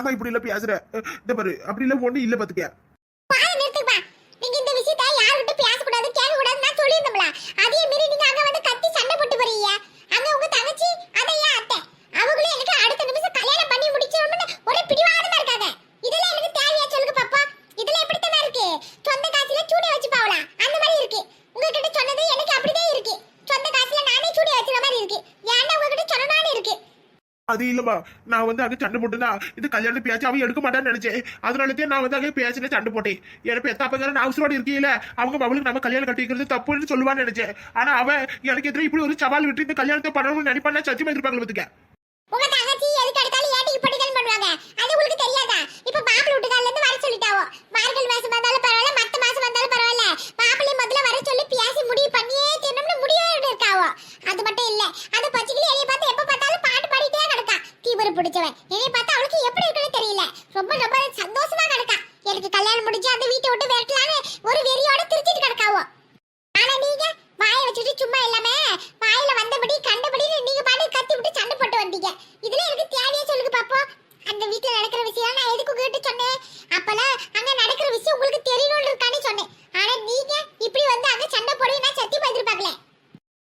ஏமா இப்படி இல்ல பேசுற இந்த பாரு அப்படி இல்ல ஒண்ணு இல்ல பாத்துக்க பாரு நிறுத்துப்பா நீங்க இந்த விஷயத்தை யார்கிட்ட பேசக்கூடாது கேட்கக்கூடாது நான் சொல்லியிருந்தோம்ல அதே மீறி நீங்க அங்க வந்து கத்தி சண்டை போட்டு போறீங்க அங்க உங்க தங்கச்சி அதை ஏன் அத்தை அவங்களும் எனக்கு அடுத்த நிமிஷம் கல்யாணம் பண்ணி முடிச்சிடணும்னு ஒரே பிடிவாதமா இருக்காங்க இதெல்லாம் எனக்கு தேவையா சொல்லுங்க பாப்பா இதெல்லாம் எப்படித்தானே இருக்கு சொந்த காசுல சூடி வச்சு பாவலாம் அந்த மாதிரி இருக்கு உங்ககிட்ட சொன்னது எனக்கு அப்படிதான் இருக்கு சொந்த காசுல நானே சூடி வச்சுற மாதிரி இருக்கு ஏன்னா உங்ககிட்ட சொன்னதானே இருக்கு அது இல்லம்மா. நான் வந்து அங்க சண்டை போட்டுனா? இந்த கல்யாணம் பேச்சு அவன் எடுக்க மாட்டான்னு நினைச்சேன். அதனாலதான் நான் வந்து அங்கே பேசின சண்டை போட்டேன். எனக்கு பெத்த அப்பா நான் அவசரோட இருக்கீல அவங்க அவளுக்கு நம்ம கல்யாணம் கட்டிக்கிறது தப்புன்னு சொல்லுவான்னு நினைச்சேன். ஆனால் அவன் எனக்கு எதிராக இப்படி ஒரு சவால் விட்டு இந்த கல்யாணத்தை பண்ணணும்னு நினைப்பான்னு சத்தியமா எதிர்பார்க்கல பாத்துக்க. உங்க தங்கச்சி எதுக்கு எடுத்தாலும் ஏட்டிக்கு படிக்கல் பண்ணுவாங்க. அது உங்களுக்கு தெரியாதா? இப்ப மாப்பிள்ளை வீட்டுக்காரல இருந்து வர சொல்லிட்டாவோ? மார்கழி மாசம் வந்தாலும் பரவாயில்ல மத்த மாசம் வந்தாலும் பரவாயில்ல. மாப்பிள்ளை முதல்ல வர சொல்லி பேசி முடிவு பண்ணியே தினம்னு முடிவே இருக்காவோ அது மட்டும் இல்ல. அந்த பச்சைக்கிளி என்னைய பார்த்து எப்ப பார்த்தாலும் பாட்டு பாடிட்டே கிடக்கா தீவிர பிடிச்சவன். என்னைய பார்த்தா அவளுக்கு எப்படி இருக்குன்னு தெரியல. ரொம்ப ரொம்ப சந்தோஷமா கிடக்கா. எனக்கு கல்யாணம் முடிஞ்சு அந்த வீட்டை விட்டு விரட்டலான்னு ஒரு வெறியோட திருச்சிட்டு கிடக்காவோ ஆனா நீங்க வாயை வச்சுட்டு சும்மா இல்லாம வாயில வந்தபடி கண்டபடி நீங்க பாட்டு கத்தி விட்டு சண்டை போட்டு வந்தீங்க இதுல எனக்கு தேவையா சொல்லுங்க பாப்போம் அந்த வீட்ல நடக்கிற விஷயம் நான் எதுக்கு உங்ககிட்ட சொன்னேன் அப்பலாம் அங்க நடக்கிற விஷயம் உங்களுக்கு தெரியணும்னு இருக்கானே சொன்னேன் ஆனா நீங்க இப்படி வந்து அங்க சண்டை போடுவீங்க நான் சத்தியமா எதிர்பார்க்கல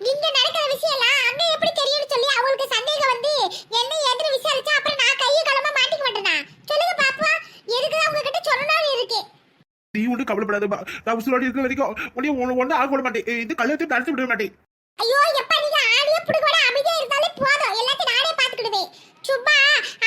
இங்க நடக்கிற விஷயம் எல்லாம் அங்க எப்படி தெரியும்னு சொல்லி அவங்களுக்கு சந்தேகம் வந்து என்ன ஏதுன்னு விசாரிச்சா அப்புறம் நான் கையை களமா மாட்டிக்க மாட்டேனா சொல்லுங்க பாப்போம் எதுக்குதான் உங்ககிட்ட சொல்லணும்னு இருக்கு நீ கூடாது நான் உசுரோடு இருக்கிற வரைக்கும் உன்னையும் ஒன்று ஆக விட மாட்டேன். இது கல்யாணத்தை நடத்தி விட மாட்டேன் ஐயோ எப்ப நீங்க ஆடிய புடுகோட அமைதியா இருந்தாலே போதும் எல்லாத்தையும் நானே பாத்துக்கிடுவேன் சும்மா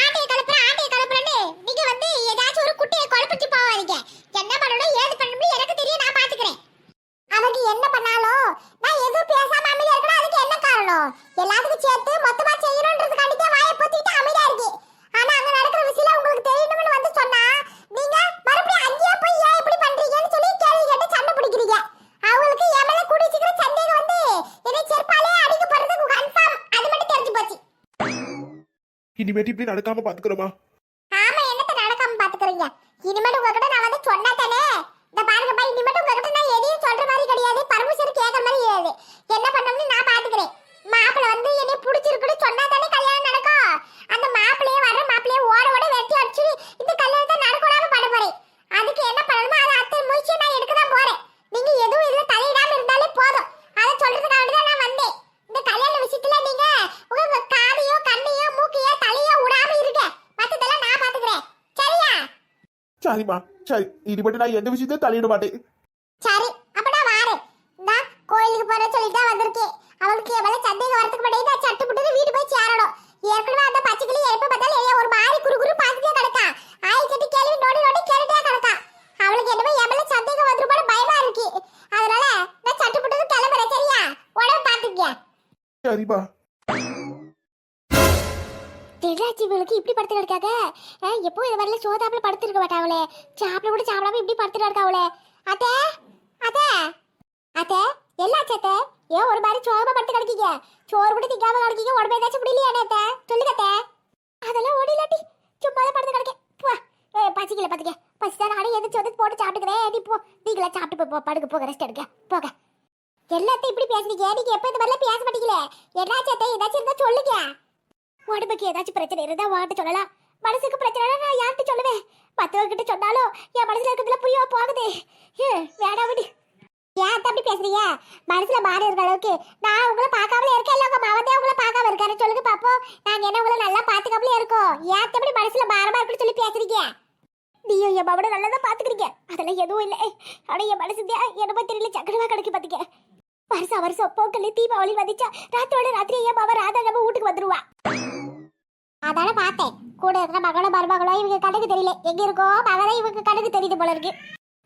ஆட்டைய கலப்புற ஆட்டைய கலப்புறன்னு நீங்க வந்து ஏதாச்சும் ஒரு குட்டையை குழப்பிச்சு போவாதீங்க என்ன பண்ணணும் ஏது பண்ணணும் எனக்கு தெரியும் நான் பாத்துக்கிறேன் அவங்க என்ன பண்ணாலும் நான் எதுவும் பேசாம அமைதியா இருக்கணும் அதுக்கு என்ன காரணம் எல்லாத்துக்கும் சேர்த்து மொத்தமா செய்யணும்ன்றதுக்காண்டிதான் வாயை பொத்திட்டு அமைதியா இருக்கு ஆனா அங்க நடக்கிற விஷயம் உங்களுக்கு தெரியணும்னு வந்து சொன்னா நீங்க மறுபடியும் அங்கேயே போய் ஏன் இப்படி பண்றீங்கன்னு சொல்லி கேள்வி கேட்டு சண்டை பிடிக்கிறீங்க அவங்களுக்கு என் மேல கூடிய சீக்கிரம் சந்தேகம் வந்து என்னை செருப்பாலே அடிக்க போறதுக்கு கன்ஃபார்ம் அது மட்டும் தெரிஞ்சு போச்சு இனிமேட்டு இப்படி நடக்காம பாத்துக்கிறோமா? ஆமா என்னத்த நடக்காம பாத்துக்கிறீங்க? இனிமேட்டு உங்ககிட்ட நான் வந்து சொன்னா தானே இந்த பாருங்கப்பா இனிமேட்டு உங்ககிட்ட நான் எதையும் சொல்ற மாதிரி கிடையாது. பர்மிஷன் கேட்கற மாதிரி கிடையாது என்ன பண்ணணும்னு நான் பாத்துக்கிறேன். மாப்பிள்ள வந்து என்னை புடிச்சிரு சொன்னா தானே கல்யாணம் நடக்கும் அந்த மாப்பிள்ளையே வர்ற மாப்பிள்ளையே ஓட ஓட வெட்டி அடிச்சு இந்த கல்யாணத்தை நடக்கூடாம பண்ண போறேன் அதுக்கு என்ன பண்ணணுமோ அதை அத்தை முயற்சியை நான் எடுக்க தான் போறேன் நீங்க எதுவும் இதுல தலையிடாம இருந்தாலே போதும் அதை சொல்றதுக்காக தான் நான் வந்தேன் இந்த கல்யாண விஷயத்துல நீங்க உங்க காதையோ கண்ணையோ மூக்கையோ தலையோ விடாம இருங்க மத்ததெல்லாம் நான் பாத்துக்கிறேன் சரியா சரிம்மா. சரி இனிமேட்டு நான் எந்த விஷயத்தையும் தலையிட மாட்டேன். சரி அப்ப நான் வாரேன். நான் கோயிலுக்கு போற சொல்லிட்டு தான் வந்திருக்கேன். அவளுக்கு எவ்வளவு சந்தேகம் வரதுக்கு முன்னாடி நான் சட்டு புட்டு வீடு போய் சேரணும். ஏற்கனவே அந்த பச்சைக்கிளி எப்ப பார்த்தாலும் ஒரு மாதிரி குறு குறு பார்த்துட்டே கிடக்கா. ஆய் கட்டி கேள்வி நோடி நோடி கேட்டுட்டே கிடக்கா. அவளுக்கு என்னமோ எவ்வளவு சந்தேகம் வந்துருமோ பயமா இருக்கு. அதனால நான் சட்டு புட்டு கிளம்புறேன் சரியா? உடம்பு பாத்துக்கியா சரிம்மா. திடாச்சி இவளுக்கு இப்படி படுத்து கிடக்காக எப்போ இது வரல சோதாப்புல படுத்துருக்க மாட்டாவளே சாப்பிட கூட சாப்பிடாம இப்படி படுத்துட்டு இருக்காவளே அத்தே அத்தே அத்தே எல்லாச்சு அத்தே? ஏன் ஒரு மாதிரி சோகமா படுத்து கிடக்கீங்க? சோறு கூட திக்காம கிடக்கீங்க உடம்பு ஏதாச்சும் முடியலையா அத்தே? சொல்லுங்க அத்தே. அதெல்லாம் ஓடிலாட்டி சும்மா படுத்து கிடக்கேன். போ. பசிக்கல பாத்துக்க. பசிதான் நானே எதிர்த்து வந்து போட்டு சாப்பிட்டுக்கிறேன். நீ போ. நீங்களா சாப்பிட்டு போ, போ படுக்க போக ரெஸ்ட் எடுக்க. போக. எல்லாத்தையும் இப்படி பேசுறீங்க நீங்க எப்ப இந்த மாதிரிலாம் பேச மாட்டீங்களே? என்னாச்சு அத்தை? ஏதாச்சும் இருந்தா சொல்லுங்க. உடம்புக்கு ஏதாச்சும் பிரச்சனை இருந்தா வாட்டு சொல்லலாம். மனசுக்கு பிரச்சனை நான் யார்கிட்ட சொல்லுவேன்? மற்றவர்கிட்ட கிட்ட சொன்னாலும் என் மனசுல இருக்கிறதுல புரியவா போகுது? ஹம், விடு. ஏன் தம்பி பேசுறீங்க? மனசுல மாறி இருக்க அளவுக்கு நான் உங்களை பார்க்காமலே இருக்கேன் இல்ல உங்க மாவத்தே உங்களை பார்க்காம இருக்காரு. சொல்லுங்க பாப்போம். நாங்க என்ன உங்களை நல்லா பாத்துக்காமலே இருக்கோம்? ஏன் தம்பி மனசுல பாரமா இருக்குன்னு சொல்லி பேசுறீங்க? நீயும் என் மாவனை நல்லா தான் பாத்துக்கிறீங்க அதெல்லாம் எதுவும் இல்லை. ஆனா என் மனசு தான் என்னமோ தெரியல. சக்கரவா கிடைக்க பாத்துக்க. வருஷம் வருஷம் பொங்கல் தீபாவளி வந்துச்சா? ராத்திரோட ராத்திரி என் மாவ ராதா நம்ம வீட்டுக்கு வந்துருவா. அதான பார்த்தேன். கூட இருக்கிற மகளோ மருமகளோ இவங்க கண்ணுக்கு தெரியல. எங்க இருக்கோ மகளே இவங்க கண்ணுக்கு தெரியுது போல இருக்கு.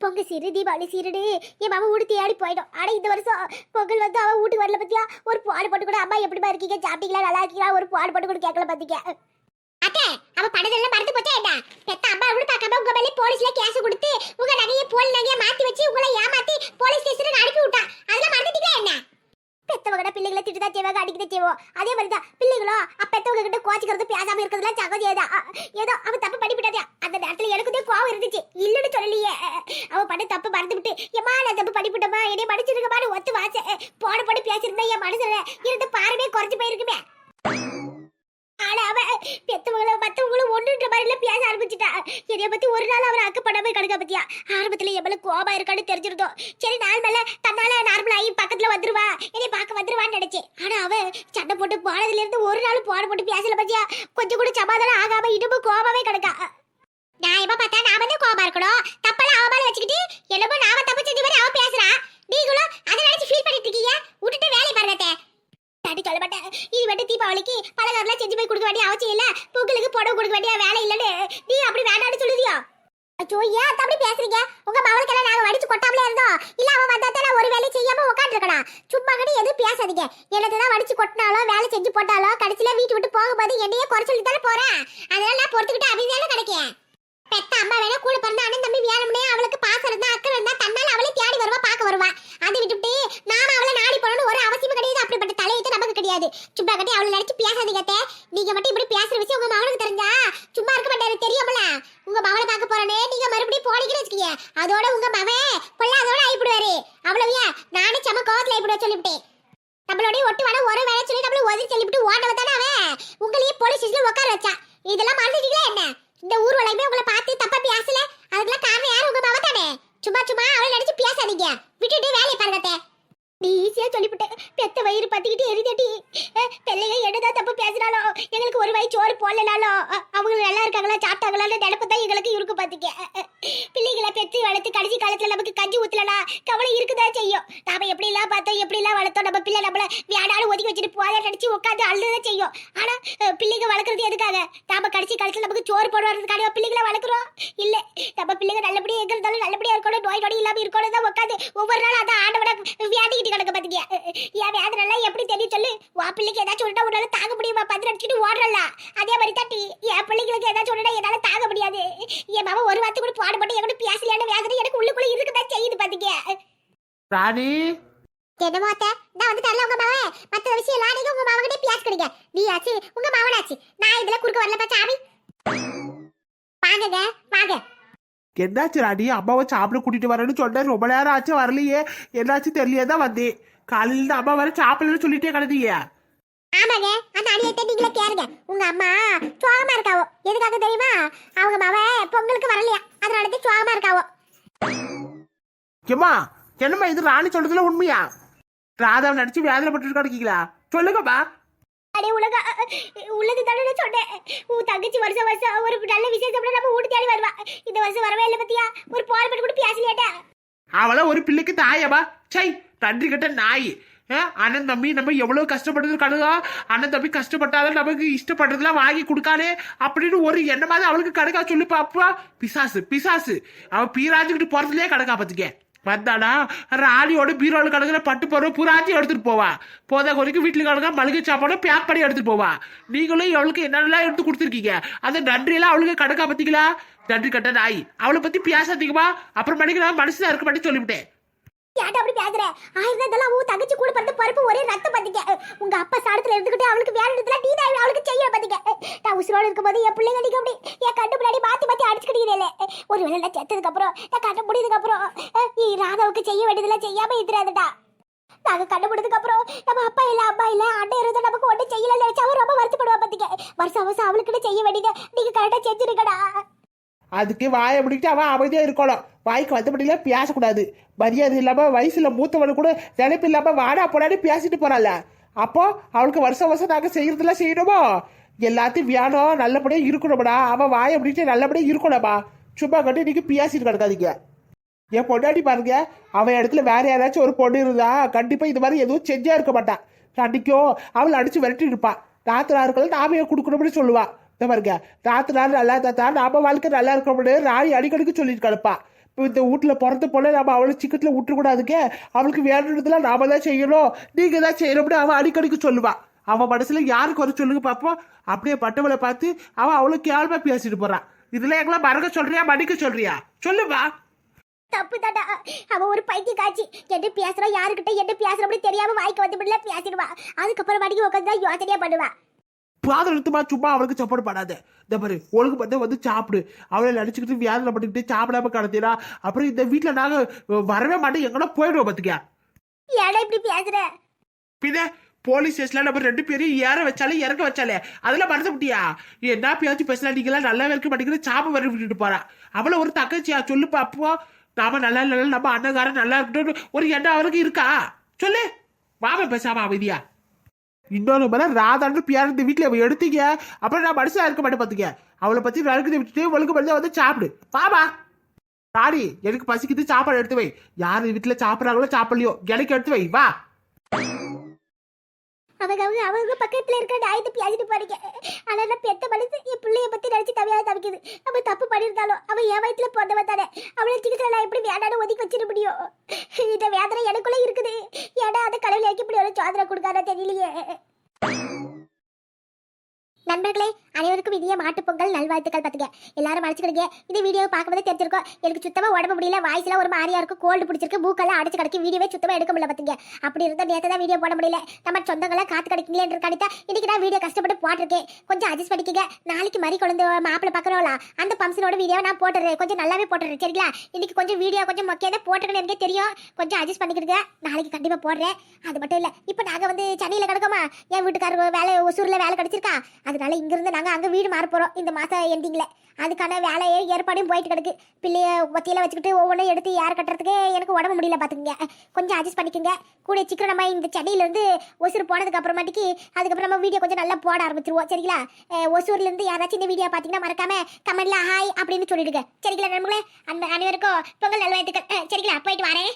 பொங்கல் சீரு தீபாவளி சீருடு. என் மாமா வீடு தேடி போயிடும். ஆனா இந்த வருஷம் பொங்கல் வந்து அவன் வீட்டுக்கு வரல பத்தியா? ஒரு பாடு போட்டு கூட அம்மா எப்படிமா இருக்கீங்க? சாப்பிட்டீங்களா? நல்லா இருக்கீங்களா? ஒரு பாடு போட்டு கூட கேட்கல பாத்தீங்க அத்தை அவ படதெல்லாம் மறந்து போச்சா என்ன? பெத்த அம்மா கூட பார்க்காம உங்க மேலே போலீஸ்ல கேஸ் கொடுத்து உங்க நகையை போலி நகையை மாத்தி வச்சு உங்களை ஏமாத்தி போலீஸ் ஸ்டேஷனுக்கு அனுப்பி விட்டா. அதெல்லாம் மறந்துட்டீங்களா என்ன? பெத்தவங்க பிள்ளைகளை தான் செய்வாங்க அடிக்கதான் செய்வோம். அதே மாதிரி தான் பிள்ளைகளோ அப்பத்தவங்க கிட்ட கோச்சிக்கிறது பேசாம இருக்கிறதுலாம் ஏதா ஏதோ அவன் தப்பு பண்ணிவிட்டாதே. அந்த நேரத்துல எனக்கு தான் கோவம் இருந்துச்சு. இல்லைன்னு சொல்லலையே. அவன் பண்ண தப்பு மறந்து விட்டு ஏமா நான் தப்பு பண்ணிவிட்டமா என்னை மன்னிச்சிருக்கமான்னு ஒத்து வாச போட போட்டு பேசியிருந்தேன் என் மனசுல இருந்து பாருமே குறைஞ்சு போயிருக்குமே. ஆனா அவ பெத்தவங்களும் மத்தவங்களும் ஒன்றுன்ற மாதிரில பேச ஆரம்பிச்சுட்டா. என்னைய பத்தி ஒரு நாள் அவர் அக்கப்படாம கிடக்க பத்தியா? ஆரம்பத்துல எவ்வளவு கோபம் இருக்கான்னு தெரிஞ்சிருந்தோம். சரி நாள் மேல தன்னால நார்மல் ஆகி பக்கத்துல வந்துருவா. என்னை பார்க்க வந்துருவான்னு நினைச்சேன். ஆனா அவ சண்டை போட்டு போனதுல இருந்து ஒரு நாள் போன போட்டு பேசல பத்தியா? கொஞ்சம் கூட சமாதானம் ஆகாம இன்னமும் கோபமே கிடக்கா. நியாயமா பார்த்தா நாம தான் கோபம் இருக்கணும். தப்பெல்லாம் அவ மேல வச்சுக்கிட்டு என்னமோ நாம தப்பு செஞ்ச மாதிரி அவ பேசுறா. நீங்களும் அதை நினைச்சு ஃபீல் பண்ணிட்டு இருக்கீங்க விட்டுட்டு வேலையை பாருங்க தாட்டி சொல்ல மாட்டேன் இது மட்டும் தீபாவளிக்கு பலகாரம்லாம் செஞ்சு போய் கொடுக்க வேண்டிய அவசியம் இல்ல. பூக்களுக்கு புடவை கொடுக்க வேண்டிய வேலை இல்லன்னு. நீ அப்படி வேண்டாம்னு சொல்லுதியோ? ஐயோ ஏன் அத்தை அப்படி பேசுறீங்க? உங்க மவளுக்கெல்லாம் நாங்க வடிச்சு கொட்டாமலே இருந்தோம். இல்ல அவன் வந்தா தான் நான் ஒரு வேலையும் செய்யாம உட்காந்துருக்கணும் சும்மா கிட்ட எதுவும் பேசாதீங்க. என்னதான் வடிச்சு கொட்டினாலோ வேலை செஞ்சு போட்டாலோ கடைசியில வீட்டு விட்டு போகும்போது என்னையே குறை சொல்லி தானே போறேன். அதனால நான் பொறுத்துக்கிட்டு அபிதான கிடைக்கேன் பெத்த அம்மா வேணா கூட பிறந்த அண்ணன் தம்பி வேணும்னே அவளுக்கு பாசம் இருந்தா அக்கறை இருந்தா தன்னால அவளே தேடி வருவா பார்க்க வருவா அதை விட்டுவிட்டு நாம அவளை நாடி போறோம்னு ஒரு அவசியம் கிடையாது அப்படிப்பட்ட கிடையாது சும்மா கட்டி அவளை நினைச்சு பேசாதீங்க அத்தை. நீங்க மட்டும் இப்படி பேசுற விஷயம் உங்க மகனுக்கு தெரிஞ்சா? சும்மா இருக்க மாட்டாரு தெரியும்ல? உங்க மகளை பார்க்க போறேனே. நீங்க மறுபடியும் போனீங்கன்னு வச்சுக்கீங்க அதோட உங்க மகன் பொல்லாதோட ஆயிப்படுவாரு அவளை நானே செம கோவத்துல ஆயிப்படுவா சொல்லிவிட்டேன் நம்மளோடய ஒட்டு வேணா ஒரு வேலை சொல்லி நம்மள ஒதுக்கி சொல்லிவிட்டு ஓடவ தானே அவன் உங்களையே போலீஸ் ஸ்டேஷன்ல உட்கார வச்சா இதெல்லாம் மறந்துட்டீங்களா என்ன இந்த ஊர் வளையுமே உங்களை பார்த்து தப்பா பேசல அதுக்கெல்லாம் காரணம் யாரு உங்க மாமா தானே சும்மா சும்மா அவளை நினைச்சு பேசாதீங்க விட்டுட்டு வேலையை பாருங்க அத்தை. நீ ஈஸியா சொல்லிவிட்டேன் பெத்த வயிறு பத்திக்கிட்டு எரிதட்டி பிள்ளைங்க என்னதான் தப்பு பேசுறாலும் எங்களுக்கு ஒரு வயிறு சோறு போடலனாலும் அவங்க நல்லா இருக்காங்களா சாப்பிட்டாங்களான்னு நினைப்பு தான் எங்களுக்கு இருக்கு பாத்துக்க. பிள்ளைகளை பெத்து வளர்த்து கடைசி காலத்துல நமக்கு கஞ்சி ஊத்தலனா கவலை இருக்குதான் செய்யும். நாம எப்படி எல்லாம் பார்த்தோம் எப்படி எல்லாம் வளர்த்தோம்? நம்ம பிள்ளை நம்மள வியாடாலும் ஒதுக்கி வச்சுட்டு போதா நினைச்சு உட்காந்து அழுதுதான் செய்யும். ஆனா பிள்ளைங்க வளர்க்கறது எதுக்காக? நாம கடைசி காலத்துல நமக்கு சோறு போடுறதுக்காக பிள்ளைங்களை வளர்க்குறோம்? இல்ல. நம்ம பிள்ளைங்க நல்லபடியா எங்க இருந்தாலும் நல்லபடியா இருக்கணும். நோய் நொடி இல்லாம இருக்கணும் தான் உட்காந்து ஒவ்வொரு நாளும் அதான் ஆண்டவட வியாடிக்கிட்டு கிடக்க பாத்தீங்க. என் வேதனை எப்படி தெரியும் சொல்லு. வா பிள்ளைக்கு ஏதாச்சும் ஒன்றா உன்னால தாங்க முடியுமா? பந்து அடிச்சுட்டு ஓடுறல அதே மாதிரி தட்டி என் பிள்ளைங்களுக்கு ஏதாச்சும் ஒன்றா என்னால தாங்க முடியாது. என் மாமா ஒரு வார்த்தை கூட பாடுபட்டு என் கூட பேசலையான வேதனை எனக்கு உள்ளுக்குள்ள இருக்குதான் செய்யுது பாத்தீங்க ராணி? என்னமோ அத்தை நான் வந்து தரல உங்க மாவன் மத்த விஷயம் எல்லாம் நீங்க உங்க மாவன் கிட்ட பேசிக்கிறீங்க நீ ஆச்சு உங்க மாவனாச்சு. நான் இதுல குறுக்க வரல சாமி. வாங்குங்க வாங்க. என்னாச்சு ராணி? அம்மாவை சாப்பிட கூட்டிட்டு வரேன்னு சொன்னேன் ரொம்ப நேரம் ஆச்சு வரலையே. என்னாச்சு தெரியலையே தான் வந்தேன். காலையில அம்மா வர சாப்பிடலன்னு சொல்லிட்டே கிடந்தீங்க. ஆமாங்க அந்த அடியத்தை நீங்களே கேளுங்க உங்க அம்மா சுவாகமா இருக்காவோ? எதுக்காக தெரியுமா? அவங்க மாவ பொங்கலுக்கு வரலையா? அதனால தான் சுவாகமா இருக்காவோ? ஏம்மா என்னம்மா இது ராணி சொல்றதுல உண்மையா? ராதாவை நினைச்சு வேதனைப்பட்டு கிடக்கீங்களா சொல்லுங்கம்மா. அடே உலக உள்ளது தானே சொன்னேன். உன் தங்கச்சி வருஷம் வருஷம் ஒரு நல்ல விசேஷம் நம்ம வீட்டு தேடி வருவா. இந்த வருஷம் வரவே இல்லை பத்தியா? ஒரு பால் பண்ணி கூட பேசலையாட்டா? அவள ஒரு பிள்ளைக்கு தாயமா சை நன்றி கட்ட நாய். அண்ணன் தம்பி நம்ம எவ்வளவு கஷ்டப்பட்டது கடுதா அண்ணன் தம்பி கஷ்டப்பட்டாலும் நமக்கு இஷ்டப்பட்டதெல்லாம் வாங்கி கொடுக்கானே அப்படின்னு ஒரு எண்ணமாவது அவளுக்கு கடுக்கா சொல்லி பாப்பா. பிசாசு பிசாசு. அவ பீராஞ்சுக்கிட்டு போறதுலயே கடுக்கா பாத்துக்க. வந்தானா ராணியோட பீரோல கிடக்குற பட்டு போற புறாஞ்சி எடுத்துட்டு போவா. போதா குறைக்கு வீட்டுல கிடக்க மளிகை சாப்பாடு பேக் பண்ணி எடுத்துட்டு போவா. நீங்களும் அவளுக்கு என்னென்னலாம் எடுத்து கொடுத்துருக்கீங்க? அந்த நன்றியெல்லாம் அவளுக்கு கணக்கா பாத்தீங்களா? நன்றி கட்ட நாய். அவளை பத்தி பேசாதீங்கம்மா அப்புறம் மணிக்கு நான் மனசுல இருக்க மாட்டேன்னு சொல்லிவிட்டேன். ஏன்டா அப்படி பேசுற? ஆயிரம் இதெல்லாம் உன் தங்கச்சி கூட பிறந்த பருப்பு ஒரே ரத்தம் பாத்திக்க உங்க அப்பா சாடத்துல இருந்துகிட்டு அவளுக்கு வேலை இடத்துல டீ தான் அவளுக்கு செய்ய பாத்திக்க நான் உசுரோடு இருக்கும்போது என் பிள்ளைங்க நீங்க அப்படி என் கண்டு முன்னாடி மாத்தி மாத்தி அடிச்சுக்கிட்டீங்களே ஒரு வேலை நான் செத்ததுக்கு அப்புறம் நான் கண்டு முடியதுக்கு அப்புறம் நீ ராதாவுக்கு செய்ய வேண்டியதெல்லாம் செய்யாம இருக்கிறாதுடா நாங்க கண்டுபிடிச்சதுக்கு அப்புறம் நம்ம அப்பா இல்ல அம்மா இல்ல அண்ணன் இருந்தா நமக்கு ஒன்றும் செய்யல நினைச்சா அவன் ரொம்ப வருத்தப்படுவா பாத்தீங்க வருஷம் வருஷம் அவளுக்குன்னு செய்ய வேண்டியது நீங்க கரெக்டா செஞ்சிருக்கடா அதுக்கு வாயை முடிக்கிட்டு அவன் அமைதியாக இருக்கணும். வாய்க்கு வந்தபடியில பேசக்கூடாது. மரியாதை இல்லாமல் வயசில் மூத்தவனு கூட நினைப்பு இல்லாமல் வாடா போடான்னு பேசிட்டு போகிறாள் அப்போ அவளுக்கு வருஷம் வருஷம் நாங்கள் செய்கிறதெல்லாம் செய்யணுமோ? எல்லாத்தையும் வேணும் நல்லபடியாக இருக்கணும்டா. அவன் வாயை முடிக்கிட்டு நல்லபடியாக இருக்கணும்மா சும்மா கட்டி நீங்கள் பேசிட்டு கிடக்காதீங்க. என் பொண்டாட்டி பாருங்க அவன் இடத்துல வேற யாராச்சும் ஒரு பொண்ணு இருந்தா கண்டிப்பாக இது மாதிரி எதுவும் செஞ்சா இருக்க மாட்டான் கண்டிக்கும் அவளை அடிச்சு விரட்டி இருப்பான் ராத்திராருக்கள் நாம ஏன் கொடுக்கணும்னு சொல்லுவான் இந்த பாருங்க. நாள் நல்லா தாத்தா நாம வாழ்க்கை நல்லா இருக்கணும்னு ராணி அடிக்கடிக்கு சொல்லிட்டு கிடப்பா இப்போ இந்த வீட்டில் பிறந்த போல நம்ம அவளை சிக்கத்தில் விட்டுறக்கூடாதுக்கு அவளுக்கு வேணுன்றதுலாம் நாம தான் செய்யணும். நீங்கள் தான் செய்யணும்னு அவன் அடிக்கடிக்கு சொல்லுவாள் அவன் மனசில் யாருக்கு வர சொல்லுங்க பார்ப்போம் அப்படியே பட்டவளை பார்த்து அவன் அவ்வளோ கேள்வா பேசிட்டு போகிறான் இதில் எங்களை மறக்க சொல்றியா மடிக்க சொல்றியா? சொல்லுவா தப்பு தாடா அவ ஒரு பைத்திய காட்சி என்ன பேசுறா யாருக்கிட்ட என்ன பேசுற தெரியாம வாய்க்கு வந்து பேசிடுவா. அதுக்கப்புறம் மடிக்கு உட்காந்து யோசனையா பண்ணுவா. பாதளத்துமா சும்மா அவளுக்கு சப்போர்ட் பண்ணாத. இந்த பாரு ஒழுங்கு மட்டும் வந்து சாப்பிடு. அவளை நடிச்சுக்கிட்டு வியாதியில் பண்ணிக்கிட்டு சாப்பிடாம கடத்தினா அப்புறம் இந்த வீட்டில் நாங்கள் வரவே மாட்டோம். எங்கன்னா போயிடுவோம் பார்த்துக்க ஏடா இப்படி பேசுற? பின்ன போலீஸ் ஸ்டேஷன்ல நம்ம ரெண்டு பேரையும் ஏற வச்சாலே இறக்க வச்சாலே. அதெல்லாம் மறந்து விட்டியா என்ன பேச்சு பேசினா நீங்களாம் நல்லா இருக்க மாட்டேங்கிறது சாப்ப வர விட்டுட்டு போறா. அவள ஒரு தங்கச்சியா சொல்லுப்பா அப்போ நாம நல்லா இல்லை நம்ம அண்ணகாரன் நல்லா இருக்கட்டும் ஒரு எண்ணம் அவருக்கு இருக்கா? சொல்லு. வாம பேசாம அமைதியா. இன்னொன்று முறை ராதான்னு பேர் இந்த வீட்டில் அவ எடுத்தீங்க. அப்புறம் நான் மனுஷன் இருக்க மாட்டேன் பார்த்துக்க அவளை பற்றி விளக்குதை விட்டுட்டு ஒழுங்கு பண்ணி வந்து சாப்பிடு. பாபா ராணி எனக்கு பசிக்குது சாப்பாடு எடுத்து வை. யார் வீட்டுல சாப்பிட்றாங்களோ சாப்பிடலையோ எனக்கு எடுத்து வை. வா. அவங்க அவங்க அவங்க பக்கத்தில் இருக்கிற நாயத்தை பேசிட்டு போறீங்க. ஆனால் பெத்த மனசு என் பிள்ளைய பற்றி நினச்சி தவியாக தவிக்குது. நம்ம தப்பு பண்ணியிருந்தாலும் அவன் என் வயிற்றுல பிறந்தவ தானே. அவளை சிகிச்சை நான் எப்படி வேண்டான்னு ஒதுக்கி வச்சிட முடியும்? இந்த வேதனை எனக்குள்ளே இருக்குது. ஏன்னா அந்த கடவுள் எனக்கு இப்படி ஒரு சோதனை கொடுக்காத தெரியலையே. நண்பர்களே அனைவருக்கும் இனிய மாட்டு பொங்கல் நல்வாழ்த்துக்கள் பார்த்துங்க எல்லாரும் மறைச்சிக்கிடுங்க. இந்த வீடியோ பார்க்கும்போது தெரிஞ்சிருக்கோம். எனக்கு சுத்தமா உடம்பு முடியல வாய்ஸ்லாம் ஒரு மாதிரியா இருக்கும் கோல்டு பிடிச்சிருக்கு மூக்கெல்லாம் அடிச்சு கிடக்கு வீடியோவே சுத்தமா எடுக்க முடியல பார்த்துங்க அப்படி இருந்தா நேற்று தான் வீடியோ போட முடியல. நம்ம சொந்தங்களை காத்து கிடைக்கலன்னு இருக்காடித்தா இன்னைக்கு நான் வீடியோ கஷ்டப்பட்டு போட்டிருக்கேன். கொஞ்சம் அட்ஜஸ்ட் பண்ணிக்கங்க. நாளைக்கு மறி குழந்தை மாப்பிள்ளை பார்க்குறோம்ல அந்த ஃபங்க்ஷனோட வீடியோ நான் போட்டுறேன் கொஞ்சம் நல்லாவே போட்டுறேன் சரிங்களா? இன்னைக்கு கொஞ்சம் வீடியோ கொஞ்சம் மொக்கையாக தான் போட்டுருக்கேன்னு எனக்கே தெரியும். கொஞ்சம் அட்ஜஸ்ட் பண்ணிக்கிடுங்க. நாளைக்கு கண்டிப்பா போடுறேன். அது மட்டும் இல்ல இப்போ நாங்க வந்து சென்னையில கிடக்கோமா? என் வீட்டுக்காரர் வேலை ஒசூர்ல வேலை கிடைச்சிருக்கா? அதனால இங்கிருந்து நாங்க அங்கே வீடு மாற போகிறோம் இந்த மாதம் எண்டிங்கில் அதுக்கான வேலையை ஏற்பாடும் போயிட்டு கிடக்கு. பிள்ளைய ஒத்தியில் வச்சுக்கிட்டு ஒவ்வொன்றும் எடுத்து யார் கட்டுறதுக்கு எனக்கு உடம்பு முடியல பார்த்துக்குங்க கொஞ்சம் அட்ஜஸ்ட் பண்ணிக்கோங்க. கூட சீக்கிரம் நம்ம இந்த சென்னையில இருந்து ஒசூர் போனதுக்கு அப்புறமாட்டிக்கு அதுக்கப்புறம் நம்ம வீடியோ கொஞ்சம் நல்லா போட ஆரம்பிச்சிருவோம். சரிங்களா? ஒசூர்லேருந்து ஒசூர்ல இருந்து யாராச்சும் இந்த வீடியோ பார்த்தீங்கன்னா மறக்காம கமெண்ட்ல ஹாய் அப்படின்னு சொல்லிடுங்க. சரிங்களா நண்பர்களே? அந்த அனைவருக்கும் பொங்கல் நல்வாழ்த்துக்கள். அஹ் சரிங்களா? போயிட்டு வரேன்.